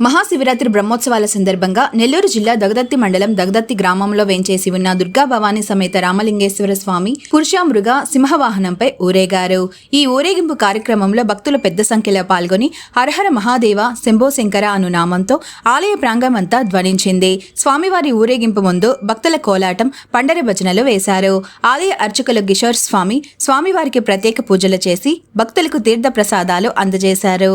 మహాశివరాత్రి బ్రహ్మోత్సవాల సందర్భంగా నెల్లూరు జిల్లా దగదత్తి మండలం దగదత్తి గ్రామంలో వేంచేసి ఉన్న దుర్గా భవానీ సమేత రామలింగేశ్వర స్వామి పురుషామృగ సింహవాహనంపై ఊరేగారు. ఈ ఊరేగింపు కార్యక్రమంలో భక్తులు పెద్ద సంఖ్యలో పాల్గొని హరహర మహాదేవ శంభో శంకర అను నామంతో ఆలయ ప్రాంగణమంతా ధ్వనించింది. స్వామివారి ఊరేగింపు ముందు భక్తుల కోలాటం పండర భజనలు వేశారు. ఆలయ అర్చకులు కిషోర్ స్వామి స్వామివారికి ప్రత్యేక పూజలు చేసి భక్తులకు తీర్థ ప్రసాదాలు అందజేశారు.